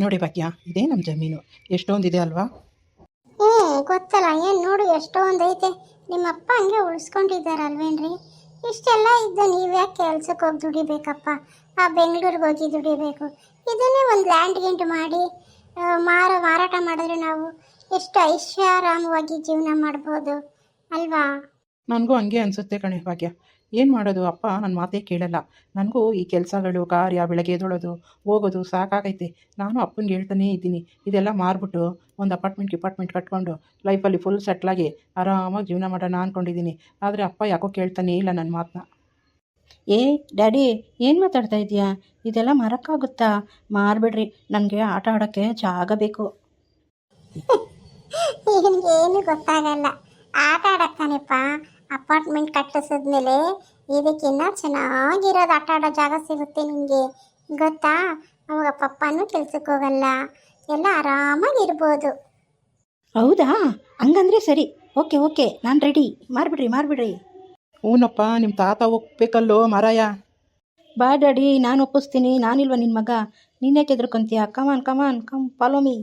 ನೋಡಿ ಭಾಗ್ಯ ಇದೇ ನಮ್ಮ ಜಮೀನು. ಎಷ್ಟೊಂದಿದೆ ಅಲ್ವಾ? ಏ ಗೊತ್ತಲ್ಲ ಏನು ನೋಡು ಎಷ್ಟೊಂದೈತೆ. ನಿಮ್ಮಪ್ಪ ಹಂಗೆ ಉಳಿಸ್ಕೊಂಡಿದ್ದಾರಲ್ವೇನ್ರಿ? ಇಷ್ಟೆಲ್ಲ ಇದ್ದ ನೀವ್ಯಾಕೆ ಕೆಲ್ಸಕ್ಕೆ ಹೋಗಿ ದುಡಿಬೇಕಪ್ಪ? ಆ ಬೆಂಗಳೂರಿಗೆ ಹೋಗಿ ದುಡಿಬೇಕು. ಇದನ್ನೇ ಒಂದು ಲ್ಯಾಂಡ್ ಗಿಂಟ್ ಮಾಡಿ ಮಾರ ಮಾರಾಟ ಮಾಡಿದ್ರೆ ನಾವು ಎಷ್ಟು ಐಷಾರಾಮವಾಗಿ ಜೀವನ ಮಾಡ್ಬೋದು. ಅಲ್ವಾ? ನನಗೂ ಹಂಗೆ ಅನ್ಸುತ್ತೆ ಕಣೆ ಭಾಗ್ಯ. ಏನು ಮಾಡೋದು? ಅಪ್ಪ ನನ್ನ ಮಾತೇ ಕೇಳಲ್ಲ. ನನಗೂ ಈ ಕೆಲಸಗಳು ಕಾರ್ಯ ಬೆಳಗ್ಗೆ ಎದ್ದೊಳೋದು ಹೋಗೋದು ಸಾಕಾಗೈತೆ. ನಾನು ಅಪ್ಪನಿಗೆ ಹೇಳ್ತಾನೇ ಇದ್ದೀನಿ. ಇದೆಲ್ಲ ಮಾರ್ಬಿಟ್ಟು ಒಂದು ಅಪಾರ್ಟ್ಮೆಂಟ್ ಗಿಪಾರ್ಟ್ಮೆಂಟ್ ಕಟ್ಕೊಂಡು ಲೈಫಲ್ಲಿ ಫುಲ್ ಸೆಟ್ಲಾಗಿ ಆರಾಮಾಗಿ ಜೀವನ ಮಾಡೋಣ ಅಂದ್ಕೊಂಡಿದ್ದೀನಿ ಆದರೆ ಅಪ್ಪ ಯಾಕೋ ಕೇಳ್ತಾನೇ ಇಲ್ಲ ನನ್ನ ಮಾತನ್ನ ಏ ಡ್ಯಾಡಿ ಏನು ಮಾತಾಡ್ತಾ ಇದೆಯಾ ಇದೆಲ್ಲ ಮರಕ್ಕಾಗುತ್ತಾ? ಮಾರ್ಬಿಡ್ರಿ. ನನಗೆ ಆಟ ಆಡೋಕ್ಕೆ ಜಾಗ ಬೇಕು. ಏನು ಗೊತ್ತಾಗಲ್ಲ. ಆಟ ಆಡಕ್ತಾನೆಪ್ಪ ಅಪಾರ್ಟ್ಮೆಂಟ್ ಕಟ್ಟಿಸಿದ್ಮೇಲೆ ಇದಕ್ಕಿನ್ನ ಚೆನ್ನಾಗಿರೋದು ಆಟ ಆಡೋ ಜಾಗ ಸಿಗುತ್ತೆ ನಿಮಗೆ ಗೊತ್ತಾ? ಅವಾಗ ಪಪ್ಪನೂ ಕೆಲ್ಸಕ್ಕೆ ಹೋಗಲ್ಲ. ಎಲ್ಲ ಆರಾಮಾಗಿರ್ಬೋದು. ಹೌದಾ? ಹಂಗಂದ್ರೆ ಸರಿ. Okay okay. ನಾನು ರೆಡಿ ಮಾರ್ಬಿಡ್ರಿ ಮಾರ್ಬಿಡ್ರಿ. ಹ್ಞೂನಪ್ಪ ನಿಮ್ಮ ತಾತ ಒಪ್ಬೇಕಲ್ಲೋ ಮಾರಾಯ? ಬಾ ಡ್ಯಾಡಿ ನಾನು ಒಪ್ಪಿಸ್ತೀನಿ. ನಾನಿಲ್ವ ನಿನ್ನ ಮಗ? ನೀನೇ ಕೆದ್ರಕೊಂತೀಯ? Come on come on come follow me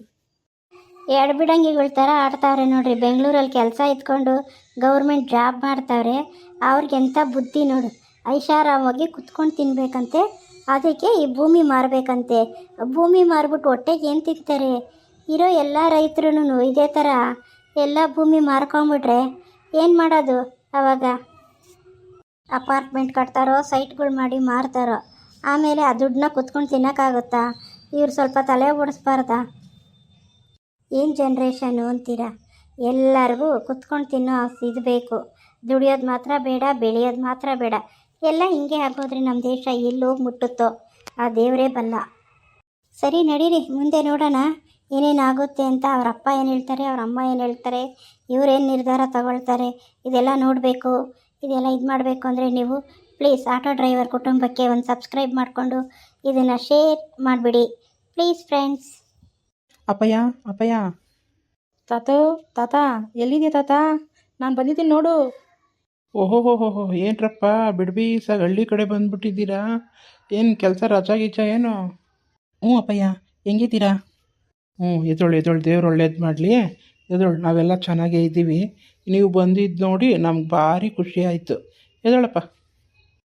ಎಡಬಿಡಂಗಿಗಳ ಥರ ಆಡ್ತಾವ್ರೆ ನೋಡ್ರಿ. ಬೆಂಗಳೂರಲ್ಲಿ ಕೆಲಸ ಇದ್ಕೊಂಡು ಗೌರ್ಮೆಂಟ್ ಜಾಬ್ ಮಾಡ್ತಾವ್ರೆ. ಅವ್ರಿಗೆಂಥ ಬುದ್ಧಿ ನೋಡು. ಐಷಾರಾಮಾಗಿ ಕುತ್ಕೊಂಡು ತಿನ್ಬೇಕಂತೆ. ಅದಕ್ಕೆ ಈ ಭೂಮಿ ಮಾರಬೇಕಂತೆ. ಭೂಮಿ ಮಾರ್ಬಿಟ್ಟು ಹೊಟ್ಟೆಗೆ ಏನು ತಿಂತಾರೆ? ಇರೋ ಎಲ್ಲ ರೈತರು ಇದೇ ಥರ ಎಲ್ಲ ಭೂಮಿ ಮಾರ್ಕೊಂಬಿಟ್ರೆ ಏನು ಮಾಡೋದು ಅವಾಗ? ಅಪಾರ್ಟ್ಮೆಂಟ್ ಕಟ್ತಾರೋ, ಸೈಟ್ಗಳು ಮಾಡಿ ಮಾರ್ತಾರೋ? ಆಮೇಲೆ ಆ ದುಡ್ಡನ್ನ ಕುತ್ಕೊಂಡು ತಿನ್ನೋಕ್ಕಾಗುತ್ತಾ? ಇವ್ರು ಸ್ವಲ್ಪ ತಲೆ ಓಡಿಸ್ಬಾರ್ದಾ? ಏನು ಜನ್ರೇಷನು ಅಂತೀರಾ? ಎಲ್ಲರಿಗೂ ಕುತ್ಕೊಂಡು ತಿನ್ನೋ ಇದು ಬೇಕು. ದುಡಿಯೋದು ಮಾತ್ರ ಬೇಡ, ಬೆಳೆಯೋದು ಮಾತ್ರ ಬೇಡ. ಎಲ್ಲ ಹಿಂಗೆ ಆಗೋದ್ರೆ ನಮ್ಮ ದೇಶ ಎಲ್ಲೋಗಿ ಮುಟ್ಟುತ್ತೋ? ಆ ದೇವರೇ ಬಲ್ಲ. ಸರಿ, ನಡೀರಿ. ಮುಂದೆ ನೋಡೋಣ. ಏನೇನಾಗುತ್ತೆ ಅಂತ ಅವ್ರ ಅಪ್ಪ ಏನು ಹೇಳ್ತಾರೆ, ಅವ್ರ ಅಮ್ಮ ಏನು ಹೇಳ್ತಾರೆ ಇವರೇನು ನಿರ್ಧಾರ ತಗೊಳ್ತಾರೆ, ಇದೆಲ್ಲ ನೋಡಬೇಕು. ಇದೆಲ್ಲ ಇದು ಮಾಡಬೇಕು ಅಂದರೆ ನೀವು ಪ್ಲೀಸ್ ಆಟೋ ಡ್ರೈವರ್ ಕುಟುಂಬಕ್ಕೆ ಒಂದು ಸಬ್ಸ್ಕ್ರೈಬ್ ಮಾಡಿಕೊಂಡು ಇದನ್ನು ಶೇರ್ ಮಾಡಿಬಿಡಿ. ಪ್ಲೀಸ್ ಫ್ರೆಂಡ್ಸ್ ಅಪ್ಪಯ್ಯ ಅಪ್ಪಯ್ಯ. ತಾತ ತಾತ ಎಲ್ಲಿದೆಯಾ ತಾತ? ನಾನು ಬಂದಿದ್ದೀನಿ ನೋಡು. ಓಹೋ ಹೋ ಹೋ ಹೋ ಸಾಗ ಹಳ್ಳಿ ಕಡೆ ಬಂದ್ಬಿಟ್ಟಿದ್ದೀರಾ? ಏನು ಕೆಲಸ ರಜಾ ಗೀಚ ಏನು? ಹ್ಞೂ ಅಪ್ಪಯ್ಯ ಹೆಂಗಿದ್ದೀರಾ? ಹ್ಞೂ ಎದೊಳು ಎದೊಳು ದೇವ್ರು ಒಳ್ಳೇದು ಮಾಡಲಿ. ಎದೊಳು ನಾವೆಲ್ಲ ಚೆನ್ನಾಗೇ ಇದ್ದೀವಿ. ನೀವು ಬಂದಿದ್ದು ನೋಡಿ ನಮ್ಗೆ ಭಾರಿ ಖುಷಿ ಆಯಿತು. ಎದೊಳಪ್ಪ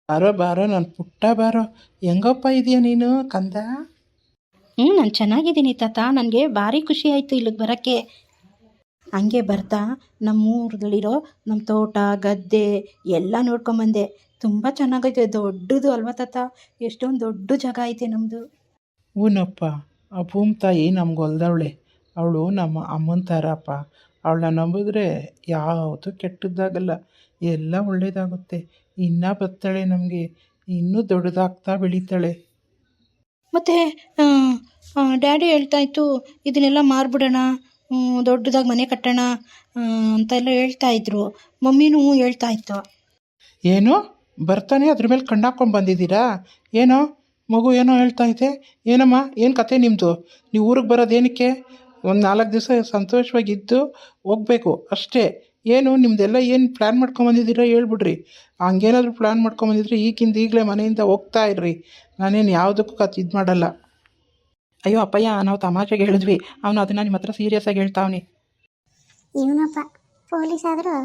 ಬಾರೋ ಬಾರೋ ನನ್ನ ಪುಟ್ಟ ಬಾರೋ. ಹೆಂಗಪ್ಪ ಇದೆಯಾ ನೀನು ಕಂದ? ಹ್ಞೂ ನಾನು ಚೆನ್ನಾಗಿದ್ದೀನಿ ತಾತ. ನನಗೆ ಭಾರಿ ಖುಷಿ ಆಯಿತು ಇಲ್ಲಿಗೆ ಬರೋಕ್ಕೆ. ಹಂಗೆ ಬರ್ತಾ ನಮ್ಮೂರಲ್ಲಿರೋ ನಮ್ಮ ತೋಟ, ಗದ್ದೆ ಎಲ್ಲ ನೋಡ್ಕೊಂಬಂದೆ ತುಂಬ ಚೆನ್ನಾಗೈತೆ. ದೊಡ್ಡದು ಅಲ್ವಾ ತಾತ? ಎಷ್ಟೊಂದು ದೊಡ್ಡ ಜಾಗ ಐತೆ ನಮ್ಮದು ಊನಪ್ಪ ಆ ಭೂಮ್ ತಾಯಿ ನಮ್ಗೆ ಹೊಲ್ದವಳೆ. ಅವಳು ನಮ್ಮ ಅಮ್ಮನ ಥರಪ್ಪ ಅವಳನ್ನ ನಂಬಿದ್ರೆ ಯಾವುದು ಕೆಟ್ಟದ್ದಾಗಲ್ಲ. ಎಲ್ಲ ಒಳ್ಳೇದಾಗುತ್ತೆ. ಇನ್ನೂ ಬರ್ತಾಳೆ ನಮಗೆ. ಇನ್ನೂ ದೊಡ್ಡದಾಗ್ತಾ ಬೆಳೀತಾಳೆ. ಮತ್ತು ಡ್ಯಾಡಿ ಹೇಳ್ತಾ ಇತ್ತು, ಇದನ್ನೆಲ್ಲ ಮಾರ್ಬಿಡೋಣ ದೊಡ್ಡದಾಗಿ ಮನೆ ಕಟ್ಟೋಣ ಅಂತ ಅಂತೆಲ್ಲ ಹೇಳ್ತಾ ಇದ್ರು. ಮಮ್ಮಿನೂ ಹೇಳ್ತಾ ಇತ್ತು. ಏನು? ಬರ್ತಾನೆ, ಅದ್ರ ಮೇಲೆ ಕಣ್ಣಾಕೊಂಡು ಬಂದಿದ್ದೀರಾ? ಏನೋ? ಮಗು ಏನೋ ಹೇಳ್ತಾ ಐತೆ ಏನಮ್ಮ, ಏನು ಕತೆ ನಿಮ್ಮದು ನೀವು ಊರಿಗೆ ಬರೋದೇನಕ್ಕೆ ಒಂದು ನಾಲ್ಕು ದಿವಸ ಸಂತೋಷವಾಗಿದ್ದು ಹೋಗ್ಬೇಕು, ಅಷ್ಟೇ. ಏನು ನಿಮ್ಮದೆಲ್ಲ ಏನು ಪ್ಲ್ಯಾನ್ ಮಾಡ್ಕೊಂಬಂದಿದ್ದೀರಾ ಹೇಳ್ಬಿಡ್ರಿ. ಹಂಗೇನಾದರೂ ಪ್ಲ್ಯಾನ್ ಮಾಡ್ಕೊಂಬಂದಿದ್ರೆ ಈಗಿಂದ ಈಗಲೇ ಮನೆಯಿಂದ ಹೋಗ್ತಾ ಇರ್ರಿ. ನಾನೇನು ಯಾವುದಕ್ಕೂ ಕತ್ ಇದು ಮಾಡಲ್ಲ. ಅಯ್ಯೋ ಅಪ್ಪಯ್ಯ ನಾವು ತಮಾಷೆಗೆ ಹೇಳಿದ್ವಿ. ಅವನು ಅದನ್ನು ನಿಮ್ಮ ಹತ್ರ ಸೀರಿಯಸ್ಸಾಗಿ ಹೇಳ್ತಾವನಿ. ಏನಪ್ಪ ಪೊಲೀಸ್ ಆದರೂ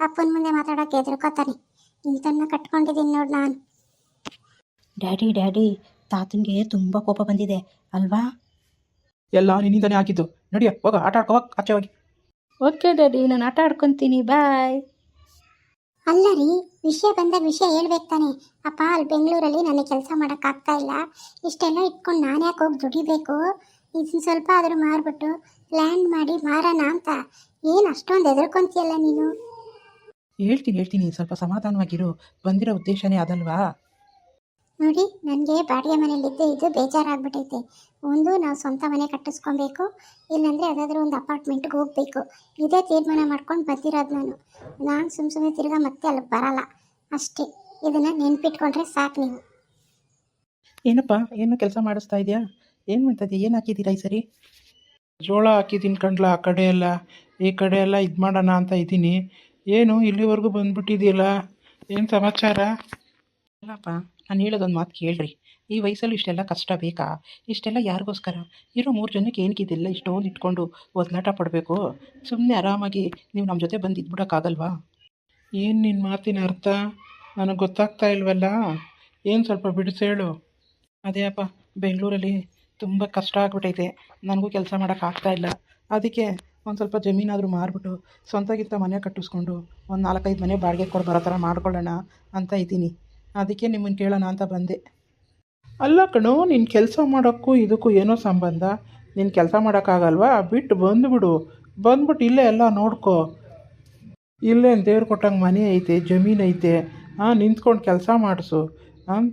ಅಪ್ಪನ ಮುಂದೆ ಮಾತಾಡೋಕೆ ಹೆದರ್ಕೋತಾನೆ. ಇಂಥನ್ನ ಕಟ್ಕೊಂಡಿದ್ದೀನಿ ನೋಡಿ ನಾನು. ಡ್ಯಾಡಿ ಡ್ಯಾಡಿ ತಾತನಿಗೆ ತುಂಬ ಕೋಪ ಬಂದಿದೆ ಅಲ್ವಾ? ಎಲ್ಲ ನಿನ್ನಿಂದನೇ ಆಗಿದ್ದು. ನಡಿಯ ಹೋಗ ಆಟ ಆಡ್ಕೋ ಹೋಗ್ ಆಚೆ ಹೋಗಿ. ಓಕೆ ಡ್ಯಾಡಿ ನಾನು ಆಟ ಆಡ್ಕೊತೀನಿ ಬಾಯ್. ಅಲ್ಲ ರೀ ವಿಷಯ ಬಂದಾಗ ವಿಷಯ ಹೇಳ್ಬೇಕು ತಾನೆ. ಅಪ್ಪ ಅಲ್ಲಿ ಬೆಂಗಳೂರಲ್ಲಿ ನನಗೆ ಕೆಲಸ ಮಾಡೋಕ್ಕಾಗ್ತಾ ಇಲ್ಲ. ಇಷ್ಟೆಲ್ಲ ಇಟ್ಕೊಂಡು ನಾನು ಯಾಕೆ ಹೋಗಿ ದುಡಿಬೇಕು? ಇದನ್ನ ಸ್ವಲ್ಪ ಆದರೂ ಮಾರ್ಬಿಟ್ಟು ಲ್ಯಾಂಡ್ ಮಾಡಿ ಮಾರೋಣ ಅಂತ. ಏನು ಅಷ್ಟೊಂದು ಹೆದರ್ಕೊಂತೀಯಲ್ಲ ನೀನು? ಹೇಳ್ತೀನಿ ಹೇಳ್ತೀನಿ ಸ್ವಲ್ಪ ಸಮಾಧಾನವಾಗಿರು. ಬಂದಿರೋ ಉದ್ದೇಶನೇ ಅದಲ್ವಾ? ನೋಡಿ ನನಗೆ ಬಾಡಿಗೆ ಮನೆಯಲ್ಲಿದ್ದೇ ಇದು ಬೇಜಾರಾಗ್ಬಿಟ್ಟೈತೆ ಒಂದು ನಾವು ಸ್ವಂತ ಮನೆ ಕಟ್ಟಿಸ್ಕೊಬೇಕು ಇಲ್ಲಾಂದರೆ ಯಾವುದಾದ್ರೂ ಒಂದು ಅಪಾರ್ಟ್ಮೆಂಟ್ಗೆ ಹೋಗಬೇಕು. ಇದೇ ತೀರ್ಮಾನ ಮಾಡ್ಕೊಂಡು ಬಂದಿರೋದು ನಾನು. ನಾನು ಸುಮ್ಮ ಸುಮ್ಮನೆ ತಿರ್ಗಾ ಮತ್ತೆ ಅಲ್ಲಿ ಬರಲ್ಲ. ಅಷ್ಟೇ. ಇದನ್ನು ನೆನ್ಪಿಟ್ಕೊಂಡ್ರೆ ಸಾಕು ನೀವು. ಏನಪ್ಪ ಏನು ಕೆಲಸ ಮಾಡಿಸ್ತಾ ಇದೆಯಾ? ಏನು ಮಾಡ್ತಾ ಇದೆಯಾ? ಏನು ಹಾಕಿದ್ದೀರಾ ಈ ಸರಿ? ಜೋಳ ಹಾಕಿದ್ದೀನಿ ಕಣ್ಲ ಆ ಕಡೆ ಎಲ್ಲ. ಈ ಕಡೆ ಎಲ್ಲ ಇದು ಮಾಡೋಣ ಅಂತ ಇದ್ದೀನಿ. ಏನು ಇಲ್ಲಿವರೆಗೂ ಬಂದ್ಬಿಟ್ಟಿದೆಯಲ್ಲ ಏನು ಸಮಾಚಾರ? ಅಲ್ಲಪ್ಪ ನಾನು ಹೇಳೋದೊಂದು ಮಾತು ಕೇಳ್ರಿ. ಈ ವಯಸ್ಸಲ್ಲಿ ಇಷ್ಟೆಲ್ಲ ಕಷ್ಟ ಬೇಕಾ? ಇಷ್ಟೆಲ್ಲ ಯಾರಿಗೋಸ್ಕರ? ಇರೋ ಮೂರು ಜನಕ್ಕೆ ಏನಕ್ಕೆ ಇದೆಲ್ಲ ಇಷ್ಟೊಂದು ಇಟ್ಕೊಂಡು ಒದ್ಲಾಟ ಪಡಬೇಕು. ಸುಮ್ಮನೆ ಆರಾಮಾಗಿ ನೀವು ನಮ್ಮ ಜೊತೆ ಬಂದು ಇದ್ಬಿಡೋಕ್ಕಾಗಲ್ವಾ? ಏನು ನಿನ್ನ ಮಾತಿನ ಅರ್ಥ? ನನಗೆ ಗೊತ್ತಾಗ್ತಾ ಇಲ್ವಲ್ಲ? ಏನು ಸ್ವಲ್ಪ ಬಿಡಿಸೇಳು ಅದೇ ಅಪ್ಪ ಬೆಂಗಳೂರಲ್ಲಿ ತುಂಬ ಕಷ್ಟ ಆಗ್ಬಿಟ್ಟೈತೆ ನನಗೂ ಕೆಲಸ ಮಾಡೋಕ್ಕಾಗ್ತಾ ಇಲ್ಲ. ಅದಕ್ಕೆ ಒಂದು ಸ್ವಲ್ಪ ಜಮೀನಾದರೂ ಮಾರ್ಬಿಟ್ಟು ಸ್ವಂತಗಿಂತ ಮನೆ ಕಟ್ಟಿಸ್ಕೊಂಡು ಒಂದು ನಾಲ್ಕೈದು ಮನೆ ಬಾಡಿಗೆ ಕೊಡ್ಬರೋ ಥರ ಮಾಡ್ಕೊಳ್ಳೋಣ ಅಂತ ಇದ್ದೀನಿ. ಅದಕ್ಕೆ ನಿಮ್ಮನ್ನು ಕೇಳೋಣ ಅಂತ ಬಂದೆ. ಅಲ್ಲ ಕಣೋ ನೀನು ಕೆಲಸ ಮಾಡೋಕ್ಕೂ ಇದಕ್ಕೂ ಏನೋ ಸಂಬಂಧ? ನೀನು ಕೆಲಸ ಮಾಡೋಕ್ಕಾಗಲ್ವಾ? ಬಿಟ್ಟು ಬಂದುಬಿಡು ಬಂದ್ಬಿಟ್ಟು ಇಲ್ಲೇ ಎಲ್ಲ ನೋಡ್ಕೊ. ಇಲ್ಲೇ ದೇವ್ರು ಕೊಟ್ಟಂಗೆ ಮನೆ ಐತೆ ಜಮೀನು ಐತೆ. ಹಾಂ ನಿಂತ್ಕೊಂಡು ಕೆಲಸ ಮಾಡಿಸು. ಹಾಂ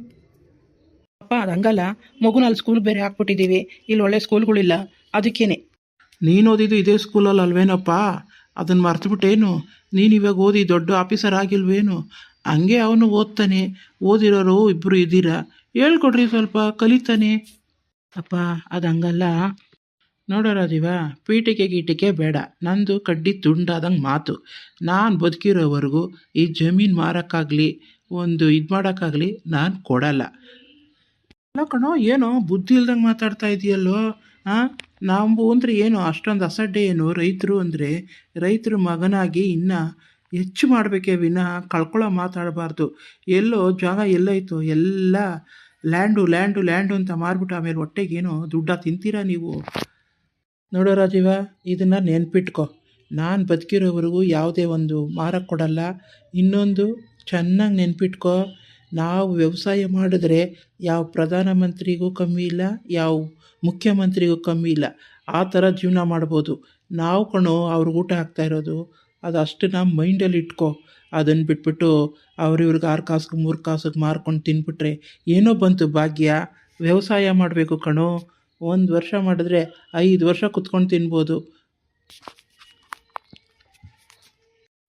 ಅಪ್ಪ ಅದು ಹಂಗಲ್ಲ ಮಗುನ ಅಲ್ಲಿ ಸ್ಕೂಲ್ ಬೇರೆ ಹಾಕ್ಬಿಟ್ಟಿದ್ದೀವಿ ಇಲ್ಲಿ ಒಳ್ಳೆ ಸ್ಕೂಲ್ಗಳಿಲ್ಲ ಅದಕ್ಕೇನೆ. ನೀನು ಓದಿದ್ದು ಇದೇ ಸ್ಕೂಲಲ್ಲಿ ಅಲ್ವೇನಪ್ಪ? ಅದನ್ನು ಮರ್ತುಬಿಟ್ಟೇನು ನೀನು ಇವಾಗ ಓದಿ ದೊಡ್ಡ ಆಫೀಸರ್ ಆಗಿಲ್ವೇನು? ಹಂಗೆ ಅವನು ಓದ್ತಾನೆ. ಓದಿರೋರು ಇಬ್ಬರು ಇದ್ದೀರ? ಹೇಳ್ಕೊಡ್ರಿ ಸ್ವಲ್ಪ, ಕಲಿತಾನೆ. ಅಪ್ಪ, ಅದು ಹಂಗಲ್ಲ. ನೋಡೋ ರಾಜೀವ ಪೀಟಿಕೆ ಗೀಟಿಕೆ ಬೇಡ. ನಂದು ಕಡ್ಡಿ ತುಂಡಾದಂಗೆ ಮಾತು. ನಾನು ಬದುಕಿರೋವರೆಗೂ ಈ ಜಮೀನು ಮಾರೋಕ್ಕಾಗಲಿ, ಒಂದು ಇದು ಮಾಡೋಕ್ಕಾಗಲಿ ನಾನು ಕೊಡಲ್ಲ. ಕಣೋ, ಏನೋ ಬುದ್ಧಿ ಇಲ್ದಂಗೆ ಮಾತಾಡ್ತಾ ಇದೆಯಲ್ಲೋ? ಹಾಂ ನಾವು ಅಂದರೆ ಏನು, ಅಷ್ಟೊಂದು ಅಸಡ್ಡೆ ಏನು? ರೈತರು ಅಂದರೆ ರೈತರು ಮಗನಾಗಿ ಇನ್ನು ಹೆಚ್ಚು ಮಾಡಬೇಕೇ ವಿನಃ ಕಳ್ಕೊಳ್ಳೋ ಮಾತಾಡಬಾರ್ದು. ಎಲ್ಲೋ ಜಾಗ ಎಲ್ಲೈತೋ ಎಲ್ಲ ಲ್ಯಾಂಡು ಲ್ಯಾಂಡು ಲ್ಯಾಂಡು ಅಂತ ಮಾರ್ಬಿಟ್ಟು ಆಮೇಲೆ ಹೊಟ್ಟೆಗೇನು ದುಡ್ಡ ತಿಂತೀರಾ ನೀವು? ನೋಡೋ ರಾಜೀವ, ಇದನ್ನು ನೆನ್ಪಿಟ್ಕೊ. ನಾನು ಬದುಕಿರೋವರೆಗೂ ಯಾವುದೇ ಒಂದು ಮಾರಕ್ಕೆ ಕೊಡಲ್ಲ. ಇನ್ನೊಂದು ಚೆನ್ನಾಗಿ ನೆನ್ಪಿಟ್ಕೊ. ನಾವು ವ್ಯವಸಾಯ ಮಾಡಿದ್ರೆ ಯಾವ ಪ್ರಧಾನಮಂತ್ರಿಗೂ ಕಮ್ಮಿ ಇಲ್ಲ, ಯಾವ ಮುಖ್ಯಮಂತ್ರಿಗೂ ಕಮ್ಮಿ ಇಲ್ಲ. ಆ ಥರ ಜೀವನ ಮಾಡ್ಬೋದು. ನಾವು ಕಣೋ ಅವ್ರಿಗೆ ಊಟ ಹಾಕ್ತಾ ಇರೋದು. ಅದು ಅಷ್ಟನ್ನ ಮೈಂಡಲ್ಲಿ ಇಟ್ಕೋ. ಅದನ್ನು ಬಿಟ್ಬಿಟ್ಟು ಅವ್ರಿವ್ರಿಗೆ ಆರು ಕಾಸಿಗೆ, ಮೂರು ಕಾಸಿಗೆ ಮಾರ್ಕೊಂಡು ತಿನ್ಬಿಟ್ರೆ ಏನೋ ಬಂತು ಭಾಗ್ಯ. ವ್ಯವಸಾಯ ಮಾಡಬೇಕು ಕಣೋ. ಒಂದು ವರ್ಷ ಮಾಡಿದ್ರೆ ಐದು ವರ್ಷ ಕುತ್ಕೊಂಡು ತಿನ್ಬೋದು.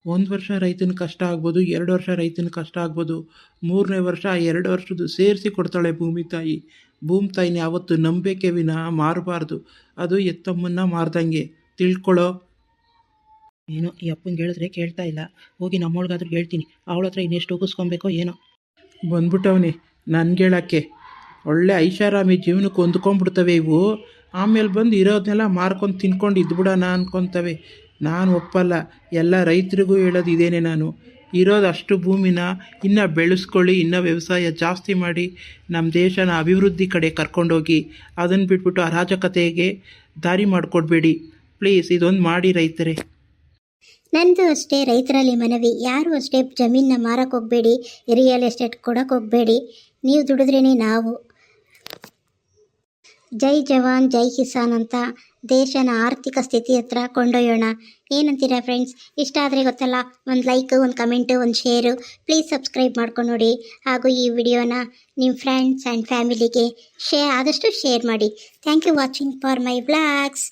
ಒಂದು ವರ್ಷ ರೈತನ ಕಷ್ಟ ಆಗ್ಬೋದು, ಎರಡು ವರ್ಷ ರೈತನ ಕಷ್ಟ ಆಗ್ಬೋದು. ಮೂರನೇ ವರ್ಷ, ಎರಡು ವರ್ಷದ್ದು ಸೇರಿಸಿ ಕೊಡ್ತಾಳೆ ಭೂಮಿ ತಾಯಿ. ಭೂಮಿ ತಾಯಿನ ಯಾವತ್ತು ನಂಬಿಕೆ ವಿನ ಮಾರಬಾರ್ದು. ಅದು ಎತ್ತಮ್ಮನ್ನ ಮಾರ್ದಂಗೆ. ತಿಳ್ಕೊಳ್ಳೋ ಏನೋ ಈ ಅಪ್ಪಂಗೆ ಹೇಳಿದ್ರೆ ಕೇಳ್ತಾ ಇಲ್ಲ. ಹೋಗಿ ನಮ್ಮೊಳಗಾದ್ರೂ ಹೇಳ್ತೀನಿ. ಅವಳ ಹತ್ರ ಇನ್ನೆಷ್ಟು ಉಗಿಸ್ಕೊಬೇಕೋ ಏನೋ. ಬಂದ್ಬಿಟ್ಟವನಿ, ನನ್ಗೆ ಹೇಳಕ್ಕೆ. ಒಳ್ಳೆ ಐಷಾರಾಮಿ ಜೀವನಕ್ಕೆ ಹೊಂದ್ಕೊಂಡ್ಬಿಡ್ತವೆ ಇವು. ಆಮೇಲೆ ಬಂದು ಇರೋದನ್ನೆಲ್ಲ ಮಾರ್ಕೊಂಡು ತಿನ್ಕೊಂಡು ಇದ್ಬಿಡೋಣ ಅನ್ಕೊತವೆ. ನಾನು ಒಪ್ಪಲ್ಲ, ಎಲ್ಲ ರೈತರಿಗೂ ಹೇಳೋದು ಇದೇನೆ ನಾನು. ಇರೋದು ಅಷ್ಟು ಭೂಮಿನ ಇನ್ನೂ ಬೆಳೆಸ್ಕೊಳ್ಳಿ, ಇನ್ನೂ ವ್ಯವಸಾಯ ಜಾಸ್ತಿ ಮಾಡಿ ನಮ್ಮ ದೇಶನ ಅಭಿವೃದ್ಧಿ ಕಡೆ ಕರ್ಕೊಂಡೋಗಿ ಅದನ್ನು ಬಿಟ್ಬಿಟ್ಟು ಅರಾಜಕತೆಗೆ ದಾರಿ ಮಾಡಿಕೊಡ್ಬೇಡಿ. ಪ್ಲೀಸ್, ಇದೊಂದು ಮಾಡಿ ರೈತರೇ. ನಂದು ಅಷ್ಟೇ ರೈತರಲ್ಲಿ ಮನವಿ. ಯಾರು ಅಷ್ಟೇ ಜಮೀನನ್ನ ಮಾರಕ್ಕೆ ಹೋಗಬೇಡಿ, ರಿಯಲ್ ಎಸ್ಟೇಟ್ ಕೊಡಕ್ಕೆ ಹೋಗಬೇಡಿ. ನೀವು ದುಡಿದ್ರೇ ನಾವು. ಜೈ ಜವಾನ್, ಜೈ ಕಿಸಾನ್ ಅಂತ ದೇಶನ ಆರ್ಥಿಕ ಸ್ಥಿತಿ ಹತ್ರ ಕೊಂಡೊಯ್ಯೋಣ. ಏನಂತೀರಾ ಫ್ರೆಂಡ್ಸ್ ಇಷ್ಟ ಆದರೆ ಗೊತ್ತಲ್ಲ, ಒಂದು ಲೈಕ್ ಒಂದು ಕಮೆಂಟು ಒಂದು ಶೇರು ಪ್ಲೀಸ್ ಸಬ್ಸ್ಕ್ರೈಬ್ ಮಾಡ್ಕೊಂಡು ನೋಡಿ ಹಾಗೂ ಈ ವಿಡಿಯೋನ ನಿಮ್ಮ ಫ್ರೆಂಡ್ಸ್ ಆ್ಯಂಡ್ ಫ್ಯಾಮಿಲಿಗೆ ಶೇ, ಆದಷ್ಟು ಶೇರ್ ಮಾಡಿ. Thank you watching for my vlogs